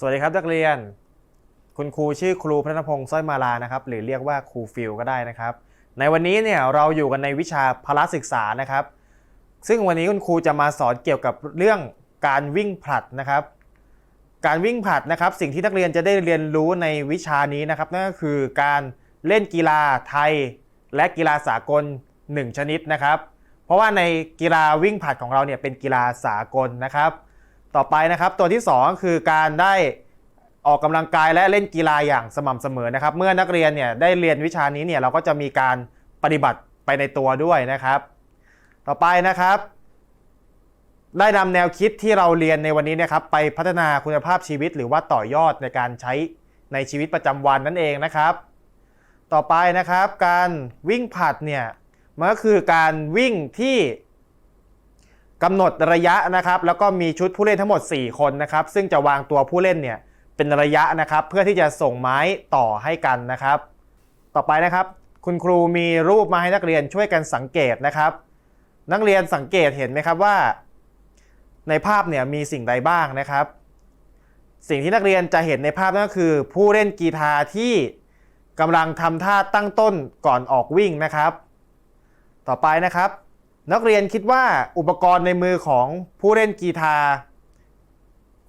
สวัสดีครับนักเรียน คุณครูชื่อครูพระนพงศ์สร้อยมาลานะครับ หรือเรียกว่าครูฟิลก็ได้นะครับ ในวันนี้เนี่ยเราอยู่กันในวิชาพละศึกษานะครับ ซึ่งวันนี้คุณครูจะมาสอนเกี่ยวกับเรื่องการวิ่งผลัดนะครับ การวิ่งผลัดนะครับ สิ่งที่นักเรียนจะได้เรียนรู้ในวิชานี้นะครับนั่นก็คือการเล่นกีฬาไทย และกีฬาสากล 1 ชนิดนะครับ เพราะว่าในกีฬาวิ่งผลัดของเราเนี่ยเป็นกีฬาสากลนะครับ ต่อไปนะครับตัวที่ 2 คือการได้ออกกำลังกายและเล่นกีฬาอย่างสม่ำเสมอนะครับ เมื่อนักเรียนเนี่ยได้เรียนวิชานี้เนี่ยเราก็จะมีการปฏิบัติไปในตัวด้วยนะครับ ต่อไปนะครับ ได้นำแนวคิดที่เราเรียนในวันนี้นะครับ ไปพัฒนาคุณภาพชีวิต หรือว่าต่อยอดในการใช้ในชีวิตประจำวันนั่นเองนะครับ ต่อไปนะครับ การวิ่งผัดเนี่ยมันก็คือการวิ่งที่ กำหนดระยะนะครับแล้วก็มีชุดผู้เล่นทั้งหมด 4 คนนะครับซึ่งจะวางตัวผู้เล่นเนี่ยเป็นระยะนะครับเพื่อที่จะส่งไม้ต่อให้กันนะครับ ต่อไปนะครับ คุณครูมีรูปมาให้นักเรียนช่วยกันสังเกตนะครับ นักเรียนสังเกตเห็นไหมครับว่า ในภาพเนี่ยมีสิ่งใดบ้างนะครับ สิ่งที่นักเรียนจะเห็นในภาพนั่นก็คือ ผู้เล่นกีฬาร์ที่กำลังทำท่าตั้งต้นก่อนออกวิ่งนะครับ ต่อไปนะครับ นักเรียนคิดว่าอุปกรณ์ในมือของผู้เล่นกีตาร์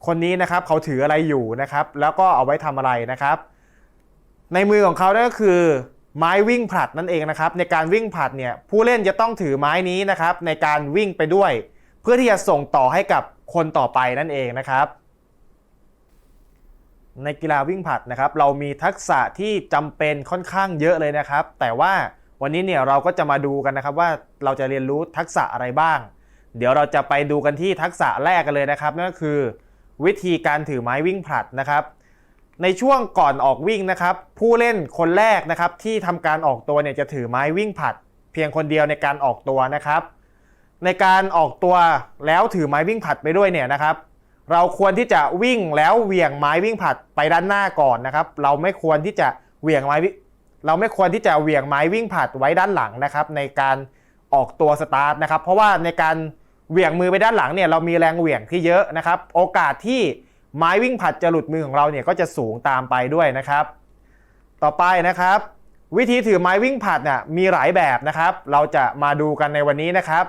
คนนี้นะครับเขาถืออะไรอยู่นะครับ แล้วก็เอาไว้ทำอะไรนะครับ ในมือของเขานั่นก็คือไม้วิ่งผลัดนั่นเองนะครับ ในการวิ่งผลัดเนี่ยผู้เล่นจะต้องถือไม้นี้นะครับ ในการวิ่งไปด้วย เพื่อที่จะส่งต่อให้กับคนต่อไปนั่นเองนะครับ ในกีฬาวิ่งผลัดนะครับ เรามีทักษะที่จำเป็นค่อนข้างเยอะเลยนะครับ แต่ว่า วันนี้เนี่ยเราก็จะมาดูกันนะครับว่าเราจะเรียนรู้ทักษะอะไรบ้าง เดี๋ยวเราจะไปดูกันที่ทักษะแรกกันเลยนะครับนั่นก็คือ วิธีการถือไม้วิ่งผลัดนะครับ ในช่วงก่อนออกวิ่งนะครับ ผู้เล่นคนแรกนะครับที่ทำการออกตัวเนี่ยจะถือไม้วิ่งผลัด เพียงคนเดียวในการออกตัวนะครับ ในการออกตัวแล้วถือไม้วิ่งผลัดไปด้วยเนี่ยนะครับ เราควรที่จะวิ่งแล้วเหวี่ยงไม้วิ่งผลัดไปด้านหน้าก่อนนะครับ เราไม่ควรที่จะเหวี่ยงไม้ เราไม่ควรที่จะเหวี่ยงไม้วิ่งผัดไว้ด้านหลังนะครับในการออกตัวสตาร์ทนะครับเพราะว่าในการเหวี่ยงมือไปด้านหลังเนี่ยเรามีแรงเหวี่ยงที่เยอะนะครับ โอกาสที่ไม้วิ่งผัดจะหลุดมือของเราเนี่ยก็จะสูงตามไปด้วยนะครับ ต่อไปนะครับ วิธีถือไม้วิ่งผัดเนี่ยมีหลายแบบนะครับ เราจะมาดูกันในวันนี้นะครับ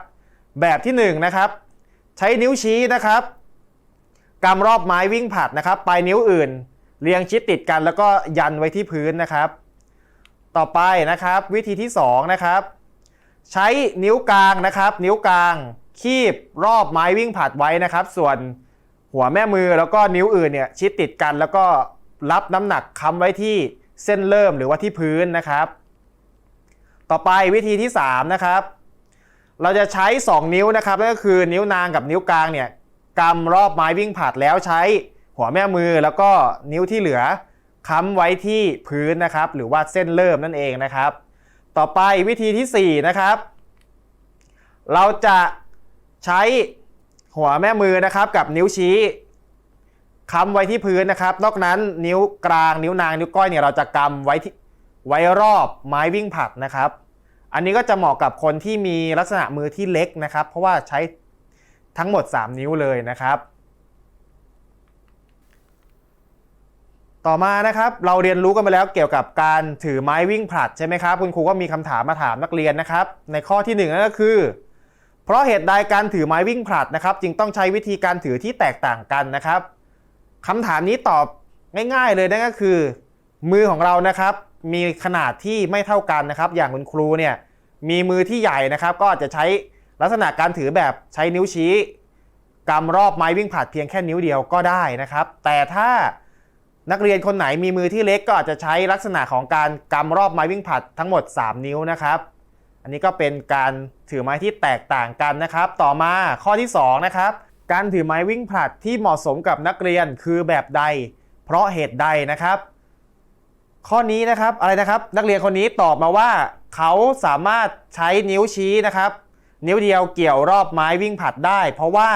แบบที่หนึ่งนะครับใช้นิ้วชี้นะครับกำรอบไม้วิ่งผัดนะครับปลายนิ้วอื่น เรียงชิดติดกันแล้วก็ยันไว้ที่พื้นนะครับ ต่อไปนะครับวิธีที่สองนะครับใช้นิ้วกลางนะครับ นิ้วกลาง คีบรอบไม้วิ่งผลัดไว้นะครับ ส่วนหัวแม่มือแล้วก็นิ้วอื่นเนี่ยชิดติดกันแล้วก็รับน้ำหนักค้ำไว้ที่เส้นเริ่มหรือว่าที่พื้นนะครับ ต่อไปวิธีที่ 3 นะครับ เราจะใช้ 2 นิ้วนะครับนั่นก็คือนิ้วนางกับนิ้วกลางเนี่ยกำรอบไม้วิ่งผลัดแล้วใช้หัวแม่มือแล้วก็นิ้วที่เหลือ ค้ำไว้ที่พื้นนะครับ หรือว่าเส้นเริ่มนั่นเองนะครับ ต่อไปวิธีที่ 4 นะครับ เราจะใช้หัวแม่มือนะครับกับนิ้วชี้ค้ำไว้ที่พื้นนะครับ นอกนั้นนิ้วกลางนิ้วนางนิ้วก้อยเนี่ยเราจะกำไว้ที่ไว้รอบไม้วิ่งผัดนะครับ อันนี้ก็จะเหมาะกับคนที่มีลักษณะมือที่เล็กนะครับ เพราะว่าใช้ทั้งหมด 3 นิ้วเลยนะครับ ต่อมานะครับเราเรียนรู้กันไปแล้วเกี่ยวกับการถือไม้วิ่งผลัดใช่ไหมครับคุณครูก็มีคำถามมาถามนักเรียนนะครับ ในข้อที่1นั่นก็คือ เพราะเหตุใดการถือไม้วิ่งผลัดนะครับ จึงต้องใช้วิธีการถือที่แตกต่างกันนะครับคำถามนี้ตอบง่าย ๆ เลยนั่นก็คือ มือของเรานะครับ มีขนาดที่ไม่เท่ากันนะครับ อย่างคุณครูเนี่ยมีมือที่ใหญ่นะครับ ก็อาจจะใช้ลักษณะการถือแบบใช้นิ้วชี้กำรอบไม้วิ่งผลัดเพียงแค่นิ้วเดียวก็ได้นะครับ แต่ถ้า นักเรียนคนไหนมีมือที่เล็กก็อาจจะใช้ลักษณะของการกำรอบไม้วิ่งผลัดทั้งหมด 3 นิ้วนะครับ อันนี้ก็เป็นการถือไม้ที่แตกต่างกันนะครับ ต่อมาข้อที่ 2 นะครับ การถือไม้วิ่งผลัดที่เหมาะสมกับนักเรียนคือแบบใด เพราะเหตุใดนะครับ ข้อนี้นะครับอะไรนะครับนักเรียนคนนี้ตอบมาว่า เขาสามารถใช้นิ้วชี้นะครับ นิ้วเดียวเกี่ยวรอบไม้วิ่งผลัดได้ เพราะว่า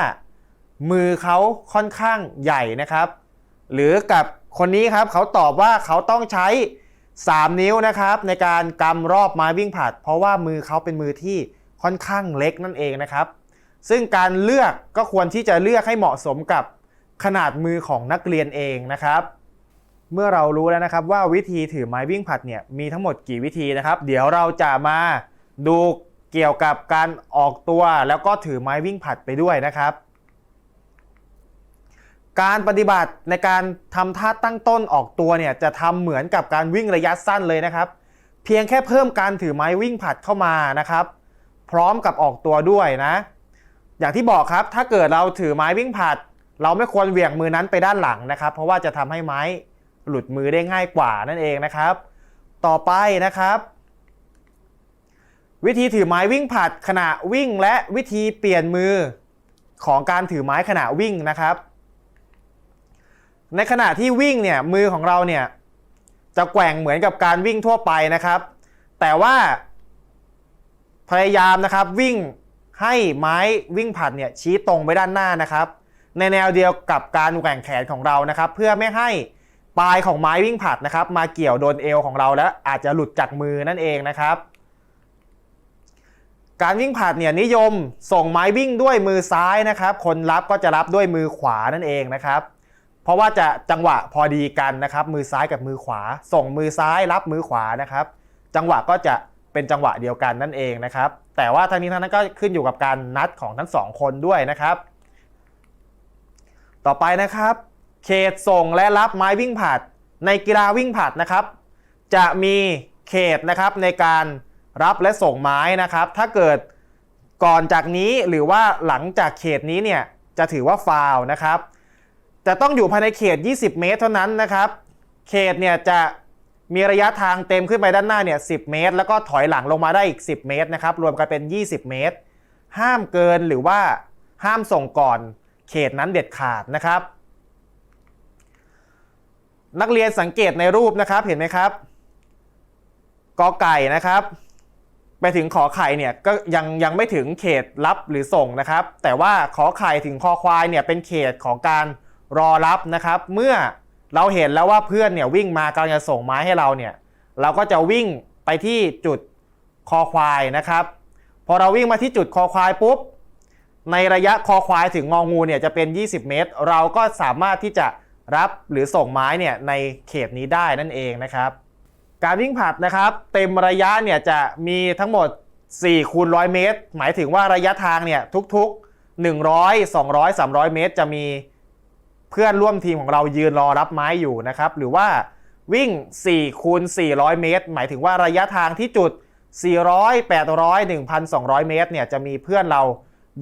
มือเขาค่อนข้างใหญ่นะครับ หรือกับ คนนี้ครับเขาตอบว่าเขาต้องใช้ 3 นิ้วนะครับในการกำรอบไม้วิ่งผลัด เพราะว่ามือเขาเป็นมือที่ค่อนข้างเล็กนั่นเองนะครับ ซึ่งการเลือกก็ควรที่จะเลือกให้เหมาะสมกับขนาดมือของนักเรียนเองนะครับ เมื่อเรารู้แล้วนะครับว่าวิธีถือไม้วิ่งผลัดเนี่ยมีทั้งหมดกี่วิธีนะครับ เดี๋ยวเราจะมาดูเกี่ยวกับการออกตัวแล้วก็ถือไม้วิ่งผลัดไปด้วยนะครับ การปฏิบัติในการทำท่าตั้งต้นออกตัวเนี่ยจะทำเหมือนกับการวิ่งระยะสั้นเลยนะครับ เพียงแค่เพิ่มการถือไม้วิ่งผัดเข้ามานะครับ พร้อมกับออกตัวด้วยนะ อย่างที่บอกครับถ้าเกิดเราถือไม้วิ่งผัด เราไม่ควรเหวี่ยงมือนั้นไปด้านหลังนะครับ เพราะว่าจะทำให้ไม้หลุดมือได้ง่ายกว่านั่นเองนะครับ ต่อไปนะครับ วิธีถือไม้วิ่งผัดขณะวิ่งและวิธีเปลี่ยนมือของการถือไม้ขณะวิ่งนะครับ ในขณะที่วิ่งเนี่ยมือของเราเนี่ยจะแกว่งเหมือนกับการวิ่งทั่วไปนะครับ แต่ว่าพยายามนะครับวิ่งให้ไม้วิ่งผัดเนี่ยชี้ตรงไปด้านหน้านะครับ ในแนวเดียวกับการแกว่งแขนของเรานะครับ เพื่อไม่ให้ปลายของไม้วิ่งผัดนะครับ มาเกี่ยวโดนเอวของเราแล้วอาจจะหลุดจากมือนั่นเองนะครับ การวิ่งผัดเนี่ยนิยมส่งไม้วิ่งด้วยมือซ้ายนะครับ คนรับก็จะรับด้วยมือขวานั่นเองนะครับ เพราะว่าจะจังหวะพอดีกันนะครับ มือซ้ายกับมือขวา ส่งมือซ้ายรับมือขวานะครับ จังหวะก็จะเป็นจังหวะเดียวกันนั่นเองนะครับ แต่ว่าทั้งนี้ทั้งนั้นก็ขึ้นอยู่กับการนัดของทั้งสองคนด้วยนะครับ ต่อไปนะครับ เขตส่งและรับไม้วิ่งผลัด ในกีฬาวิ่งผลัดนะครับ จะมีเขตนะครับในการรับและส่งไม้นะครับ ถ้าเกิดก่อนจากนี้หรือว่าหลังจากเขตนี้เนี่ยจะถือว่าฟาวนะครับ จะต้องอยู่ภายในเขต 20 เมตรเท่านั้นนะครับ เขตเนี่ยจะมีระยะทางเต็มขึ้นไปด้านหน้าเนี่ย 10 เมตร แล้วก็ถอยหลังลงมาได้อีก 10 เมตรนะครับ รวมกันเป็น 20 เมตร ห้ามเกินหรือว่าห้ามส่งก่อนเขตนั้นเด็ดขาดนะครับ นักเรียนสังเกตในรูปนะครับเห็นไหมครับกอไก่นะครับ ไปถึงขอไข่เนี่ยก็ยังยังไม่ถึงเขตรับหรือส่งนะครับ แต่ว่าขอไข่ถึงคอควายเนี่ยเป็นเขตของการ รอรับนะครับ เมื่อเราเห็นแล้วว่าเพื่อนเนี่ยวิ่งมากำลังจะส่งไม้ให้เราเนี่ยเราก็จะวิ่งไปที่จุดคอควายนะครับ พอเราวิ่งมาที่จุดคอควายปุ๊บ ในระยะคอควายถึงงองูเนี่ยจะเป็น 20 เมตร เราก็สามารถที่จะรับหรือส่งไม้เนี่ยในเขตนี้ได้นั่นเองนะครับ การวิ่งผลัดนะครับ เต็มระยะเนี่ยจะมีทั้งหมด4คูณ100 เมตร หมายถึงว่าระยะทางเนี่ยทุกๆ 100 200 300 เมตร จะมี พื่อนร่วมทีมของเรายืนรอรับไม้อยู่นะครับ หรือว่าวิ่ง 4 คูณ 400 เมตร หมายถึงว่าระยะทางที่จุด 400 800 1,200 เมตรเนี่ยจะมีเพื่อนเรา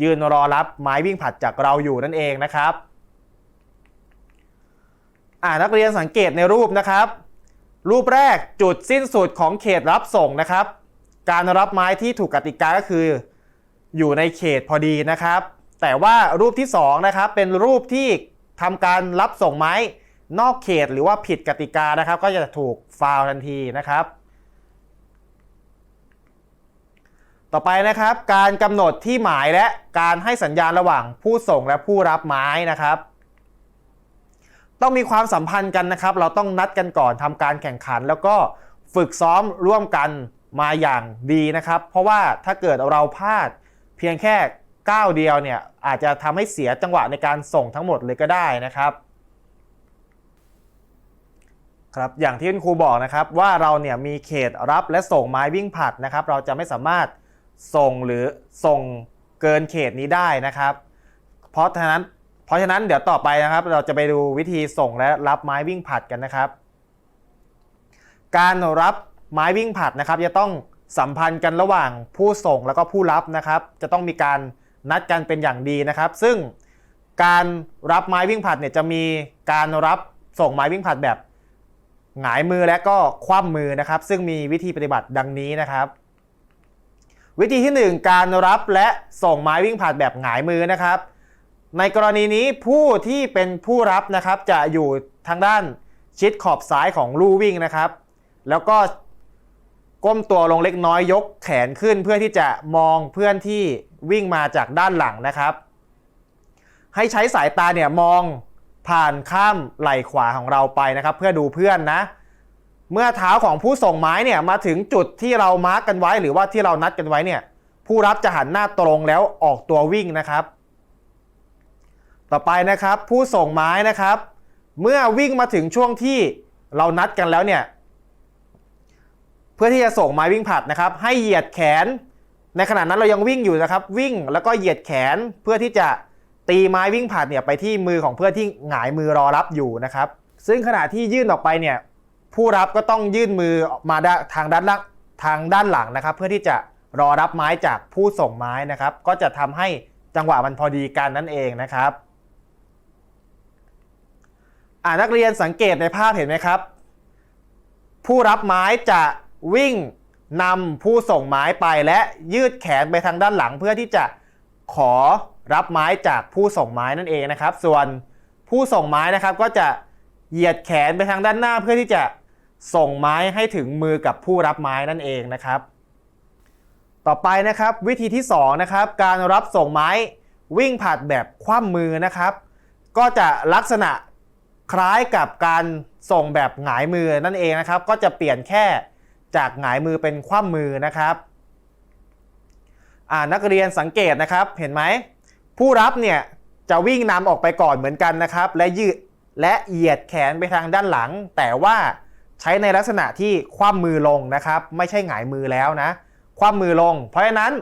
ยืนรอรับไม้วิ่งผัดจากเราอยู่นั่นเองนะครับอ่านักเรียนสังเกตในรูปนะครับ รูปแรกจุดสิ้นสุดของเขตรับส่งนะครับ การรับไม้ที่ถูกกติกาก็คือ อยู่ในเขตพอดีนะครับ แต่ว่ารูปที่2นะครับเป็นรูปที่ ทำการรับส่งไม้นอกเขตหรือว่าผิดกติกานะครับ ก็จะถูกฟาวทันทีนะครับ ต่อไปนะครับ การกำหนดที่หมายและการให้สัญญาณระหว่างผู้ส่งและผู้รับไม้นะครับ ต้องมีความสัมพันธ์กันนะครับ เราต้องนัดกันก่อนทำการแข่งขัน แล้วก็ฝึกซ้อมร่วมกันมาอย่างดีนะครับ เพราะว่าถ้าเกิดเราพลาดเพียงแค่ ก้าวเดียวเนี่ยอาจจะทำให้เสียจังหวะในการส่งทั้งหมดเลยก็ได้นะครับครับอย่างที่คุณครูบอกนะครับว่าเราเนี่ยมีเขตรับและส่งไม้วิ่งผลัดนะครับ เราจะไม่สามารถส่งหรือส่งเกินเขตนี้ได้นะครับ เพราะฉะนั้นเพราะฉะนั้นเดี๋ยวต่อไปนะครับ เราจะไปดูวิธีส่งและรับไม้วิ่งผลัดกันนะครับ การรับไม้วิ่งผลัดนะครับ จะต้องสัมพันธ์กันระหว่างผู้ส่งแล้วก็ผู้รับนะครับ จะต้องมีการ นัดกันเป็นอย่างดีนะครับ ซึ่งการรับไม้วิ่งผัดเนี่ยจะมีการรับส่งไม้วิ่งผัดแบบหงายมือและก็คว่ำมือนะครับ ซึ่งมีวิธีปฏิบัติดังนี้นะครับ วิธีที่ 1 การรับและส่งไม้วิ่งผัดแบบหงายมือนะครับ ในกรณีนี้ผู้ที่เป็นผู้รับนะครับจะอยู่ทางด้านชิดขอบซ้ายของลู่วิ่งนะครับ แล้วก็ก้มตัวลงเล็กน้อยยกแขนขึ้นเพื่อที่จะมองเพื่อนที่ วิ่งมาจากด้านหลังนะครับ ให้ใช้สายตาเนี่ยมองผ่านข้ามไหล่ขวาของเราไปนะครับ เพื่อดูเพื่อนนะ เมื่อเท้าของผู้ส่งไม้เนี่ยมาถึงจุดที่เรามาร์กกันไว้ หรือว่าที่เรานัดกันไว้เนี่ย ผู้รับจะหันหน้าตรงแล้วออกตัววิ่งนะครับ ต่อไปนะครับ ผู้ส่งไม้นะครับ เมื่อวิ่งมาถึงช่วงที่เรานัดกันแล้วเนี่ย เพื่อที่จะส่งไม้วิ่งผัดนะครับ ให้เหยียดแขน ในขณะนั้นเรายังวิ่งอยู่นะครับ วิ่งแล้วก็เหยียดแขนเพื่อที่จะตีไม้วิ่งผลัดเนี่ยไปที่มือของเพื่อนที่หงายมือรอรับอยู่นะครับ ซึ่งขณะที่ยื่นออกไปเนี่ยผู้รับก็ต้องยื่นมือออกมาทางด้านล่างทางด้านหลังนะครับ เพื่อที่จะรอรับไม้จากผู้ส่งไม้นะครับ ก็จะทำให้จังหวะมันพอดีกันนั่นเองนะครับอ่านักเรียนสังเกตในภาพเห็นไหมครับ ผู้รับไม้จะวิ่ง นำผู้ส่งไม้ไปและยืดแขนไปทางด้านหลัง เพื่อที่จะขอรับไม้จากผู้ส่งไม้นั่นเองนะครับ ส่วนผู้ส่งไม้นะครับก็จะเหยียดแขนไปทางด้านหน้า เพื่อที่จะส่งไม้ให้ถึงมือกับผู้รับไม้นั่นเองนะครับ ต่อไปนะครับวิธีที่2นะครับการรับส่งไม้วิ่งผลัดแบบคว่ำมือนะครับ ก็จะลักษณะคล้ายกับการส่งแบบหงายมือนั่นเองนะครับ ก็จะเปลี่ยนแค่ จากหงายมือเป็นคว่ำมือนะครับอ่านักเรียนสังเกตนะครับเห็นไหมผู้รับเนี่ยจะวิ่งนำออกไปก่อนเหมือนกันนะครับ และยืดและเหยียดแขนไปทางด้านหลัง แต่ว่าใช้ในลักษณะที่คว่ำมือลงนะครับ ไม่ใช่หงายมือแล้วนะ คว่ำมือลง เพราะฉะนั้น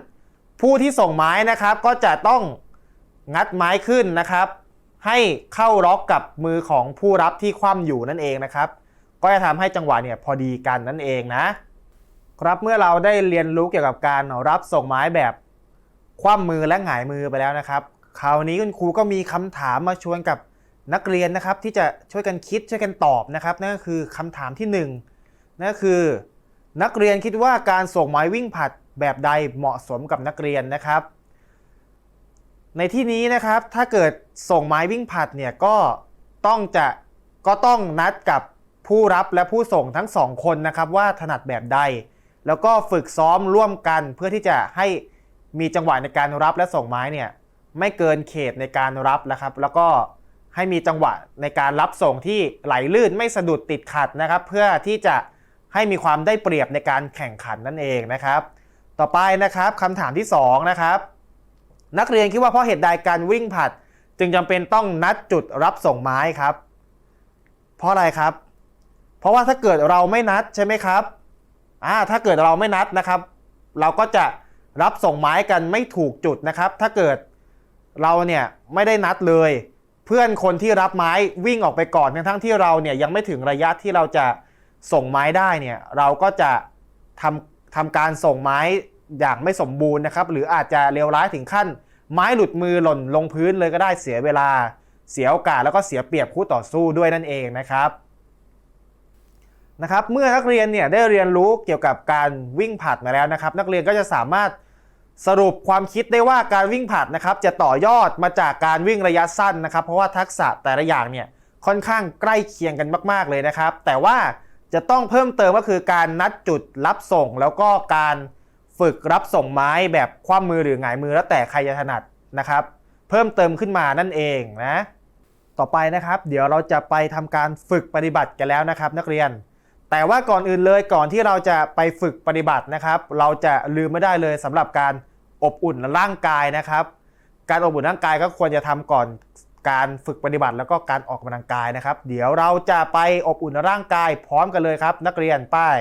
ผู้ที่ส่งไม้นะครับก็จะต้องงัดไม้ขึ้นนะครับ ให้เข้าล็อกกับมือของผู้รับที่คว่ำอยู่นั่นเองนะครับ ก็จะทำให้จังหวะเนี่ยพอดีกันนั่นเองนะครับเมื่อเราได้เรียนรู้เกี่ยวกับการรับส่งไม้แบบคว่ำมือและหงายมือไปแล้วนะครับ คราวนี้คุณครูก็มีคำถามมาชวนกับนักเรียนนะครับ ที่จะช่วยกันคิดช่วยกันตอบนะครับนั่นก็คือคำถามที่หนึ่งนั่นก็คือ นักเรียนคิดว่าการส่งไม้วิ่งผัดแบบใดเหมาะสมกับนักเรียนนะครับ ในที่นี้นะครับถ้าเกิดส่งไม้วิ่งผัดเนี่ยก็ต้องจะก็ต้องนัดกับ ผู้รับและผู้ส่งทั้งสองคนนะครับว่าถนัดแบบใด แล้วก็ฝึกซ้อมร่วมกันเพื่อที่จะให้มีจังหวะในการรับและส่งไม้เนี่ยไม่เกินเขตในการรับนะครับ แล้วก็ให้มีจังหวะในการรับส่งที่ไหลลื่นไม่สะดุดติดขัดนะครับ เพื่อที่จะให้มีความได้เปรียบในการแข่งขันนั่นเองนะครับ ต่อไปนะครับคำถามที่2นะครับนักเรียนคิดว่าเพราะเหตุใดการวิ่งผัด จึงจำเป็นต้องนัดจุดรับส่งไม้ครับ เพราะอะไรครับ เพราะว่าถ้าเกิดเราไม่นัดใช่ไหมครับอ่าถ้าเกิดเราไม่นัดนะครับ เราก็จะรับส่งไม้กันไม่ถูกจุดนะครับ ถ้าเกิดเราเนี่ยไม่ได้นัดเลย เพื่อนคนที่รับไม้วิ่งออกไปก่อนทั้งทั้งที่เราเนี่ยยังไม่ถึงระยะที่เราจะส่งไม้ได้เนี่ยเราก็จะทำทำการส่งไม้อย่างไม่สมบูรณ์นะครับ หรืออาจจะเลวร้ายถึงขั้น ไม้หลุดมือหล่นลงพื้นเลยก็ได้เสียเวลา เสียโอกาสแล้วก็เสียเปรียบคู่ต่อสู้ด้วยนั่นเองนะครับ นะครับเมื่อนักเรียนเนี่ยได้เรียนรู้เกี่ยวกับการวิ่งผลัดมาแล้วนะครับ นักเรียนก็จะสามารถสรุปความคิดได้ว่าการวิ่งผลัดนะครับ จะต่อยอดมาจากการวิ่งระยะสั้นนะครับ เพราะว่าทักษะแต่ละอย่างเนี่ยค่อนข้างใกล้เคียงกันมาก ๆเลยนะครับ แต่ว่าจะต้องเพิ่มเติมก็คือการนัดจุดรับส่ง แล้วก็การฝึกรับส่งไม้แบบคว่ำมือหรือหงายมือแล้วแต่ใครจะถนัดนะครับ เพิ่มเติมขึ้นมานั่นเองนะ ต่อไปนะครับ เดี๋ยวเราจะไปทำการฝึกปฏิบัติกันแล้วนะครับ นักเรียน แต่ว่าก่อนอื่นเลยก่อนที่เราจะไปฝึกปฏิบัตินะครับ เราจะลืมไม่ได้เลยสำหรับการอบอุ่นร่างกายนะครับ การอบอุ่นร่างกายก็ควรจะทำก่อนการฝึกปฏิบัติแล้วก็การออกกำลังกายนะครับ เดี๋ยวเราจะไปอบอุ่นร่างกายพร้อมกันเลยครับ นักเรียนป้าย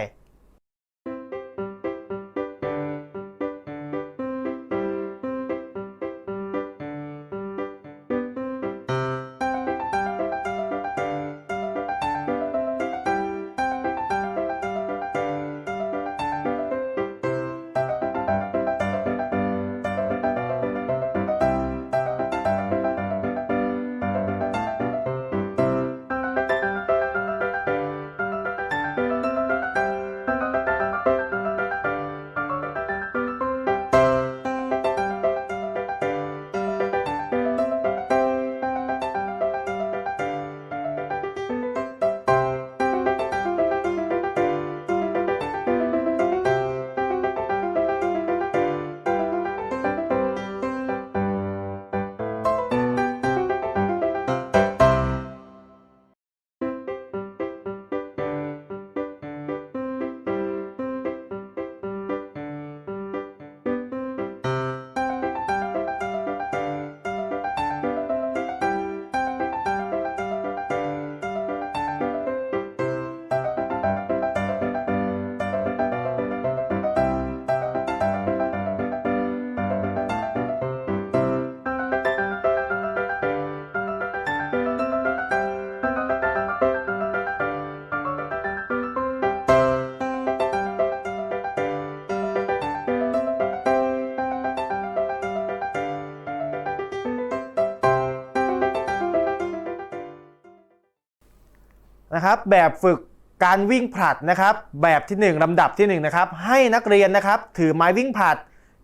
นะครับแบบฝึกการวิ่งผลัดนะครับ แบบที่ 1ลำดับที่1นะครับให้นักเรียนนะครับ ถือไม้วิ่งผลัด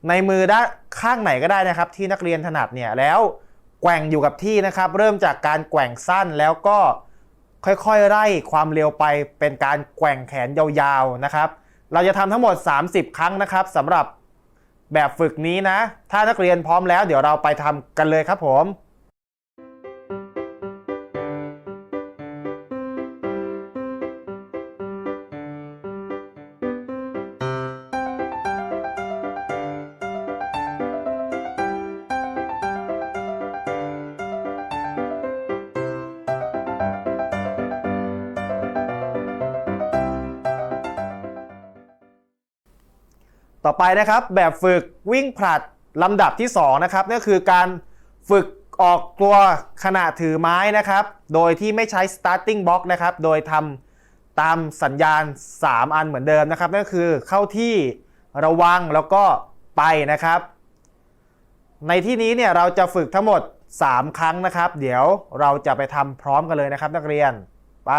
ในมือด้านข้างไหนก็ได้นะครับ ที่นักเรียนถนัดเนี่ยแล้วแกว่งอยู่กับที่นะครับ เริ่มจากการแกว่งสั้นแล้วก็ค่อยๆไล่ความเร็วไปเป็นการแกว่งแขนยาวๆนะครับ เราจะทำทั้งหมด 30 ครั้งนะครับสำหรับแบบฝึกนี้นะ ถ้านักเรียนพร้อมแล้ว เดี๋ยวเราไปทำกันเลยครับผม ต่อไปนะครับแบบฝึกวิ่งผลัดลำดับที่2นะครับนั่นคือการฝึกออกตัวขณะถือไม้นะครับ โดยที่ไม่ใช้ starting box นะครับ โดยทำตามสัญญาณ 3 อันเหมือนเดิมนะครับนั่นคือเข้าที่ระวังแล้วก็ไปนะครับ ในที่นี้เนี่ยเราจะฝึกทั้งหมด 3 ครั้งนะครับ เดี๋ยวเราจะไปทำพร้อมกันเลยนะครับ นักเรียนไป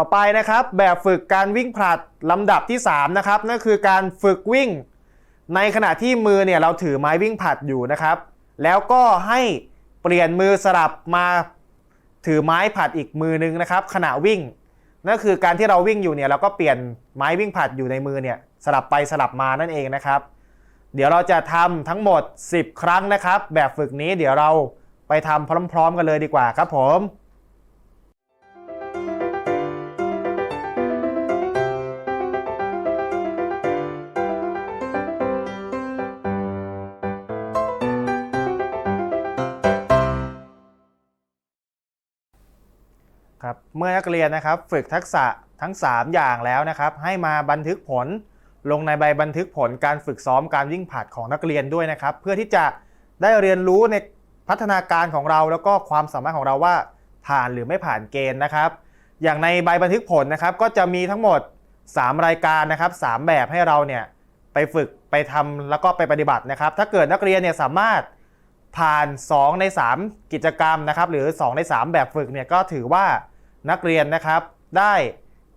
ต่อไปนะครับ แบบฝึกการวิ่งผลัดลำดับที่3นะครับนั่นคือการฝึกวิ่ง ในขณะที่มือเนี่ยเราถือไม้วิ่งผลัดอยู่นะครับ แล้วก็ให้เปลี่ยนมือสลับมาถือไม้ผลัดอีกมือนึงนะครับ ขณะวิ่งนั่นคือการที่เราวิ่งอยู่เนี่ยเราก็เปลี่ยนไม้วิ่งผลัดอยู่ในมือเนี่ยสลับไปสลับมานั่นเองนะครับ เดี๋ยวเราจะทำทั้งหมด 10 ครั้งนะครับ แบบฝึกนี้เดี๋ยวเราไปทำพร้อม ๆ กันเลยดีกว่าครับผม เมื่อนักเรียนนะครับฝึกทักษะทั้ง 3 อย่างแล้วนะครับ ให้มาบันทึกผลลงในใบบันทึกผลการฝึกซ้อมการวิ่งผลัดของนักเรียนด้วยนะครับ เพื่อที่จะได้เรียนรู้ในพัฒนาการของเรา แล้วก็ความสามารถของเราว่าผ่านหรือไม่ผ่านเกณฑ์นะครับ อย่างในใบบันทึกผลนะครับ ก็จะมีทั้งหมด 3 รายการนะครับ 3 แบบให้เราเนี่ยไปฝึกไปทำแล้วก็ไปปฏิบัตินะครับ ถ้าเกิดนักเรียนเนี่ยสามารถผ่าน 2 ใน 3 กิจกรรมนะครับ หรือ 2 ใน 3 แบบฝึกเนี่ยก็ถือว่า นักเรียนนะครับ ได้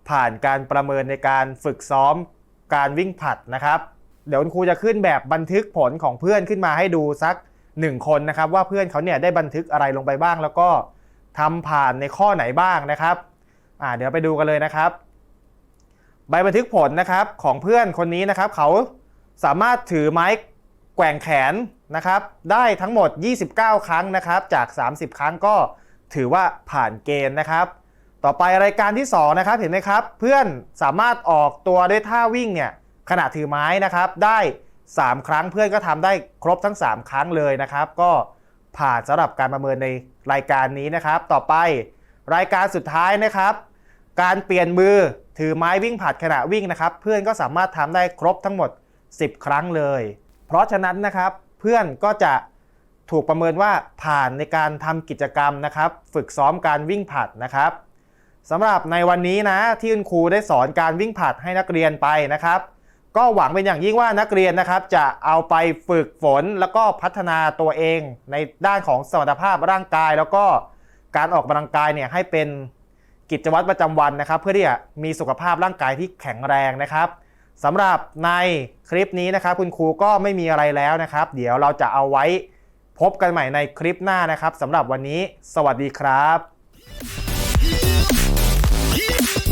ผ่านการประเมินในการฝึกซ้อมการวิ่งผลัดนะครับ เดี๋ยวคุณครูจะขึ้นแบบบันทึกผลของเพื่อนขึ้นมาให้ดูสัก 1 คนนะครับ ว่าเพื่อนเขาเนี่ยได้บันทึกอะไรลงไปบ้าง แล้วก็ทำผ่านในข้อไหนบ้างนะครับอ่าเดี๋ยวไปดูกันเลยนะครับ ใบบันทึกผลนะครับของเพื่อนคนนี้นะครับ เขาสามารถถือไม้แกว่งแขนนะครับ ได้ทั้งหมด 29 ครั้งนะครับ จาก 30 ครั้งก็ถือว่าผ่านเกณฑ์นะครับ ต่อไปรายการที่2นะครับเห็นไหมครับ เพื่อนสามารถออกตัวด้วยท่าวิ่งเนี่ยขณะถือไม้นะครับได้ 3 ครั้งเพื่อนก็ทำได้ครบทั้ง 3 ครั้งเลยนะครับ ก็ผ่านสำหรับการประเมินในรายการนี้นะครับ ต่อไปรายการสุดท้ายนะครับ การเปลี่ยนมือถือไม้วิ่งผลัดขณะวิ่งนะครับ เพื่อนก็สามารถทำได้ครบทั้งหมด 10 ครั้งเลย เพราะฉะนั้นนะครับเพื่อนก็จะถูกประเมินว่าผ่านในการทำกิจกรรมนะครับ ฝึกซ้อมการวิ่งผลัดนะครับ สำหรับในวันนี้นะที่คุณครูได้สอนการวิ่งผลัดให้นักเรียนไปนะครับ ก็หวังเป็นอย่างยิ่งว่านักเรียนนะครับ จะเอาไปฝึกฝนแล้วก็พัฒนาตัวเองในด้านของสมรรถภาพร่างกาย แล้วก็การออกกำลังกายเนี่ยให้เป็นกิจวัตรประจำวันนะครับ เพื่อที่จะมีสุขภาพร่างกายที่แข็งแรงนะครับสำหรับในคลิปนี้นะครับ คุณครูก็ไม่มีอะไรแล้วนะครับ เดี๋ยวเราจะเอาไว้พบกันใหม่ในคลิปหน้านะครับสำหรับวันนี้ สวัสดีครับ Peace.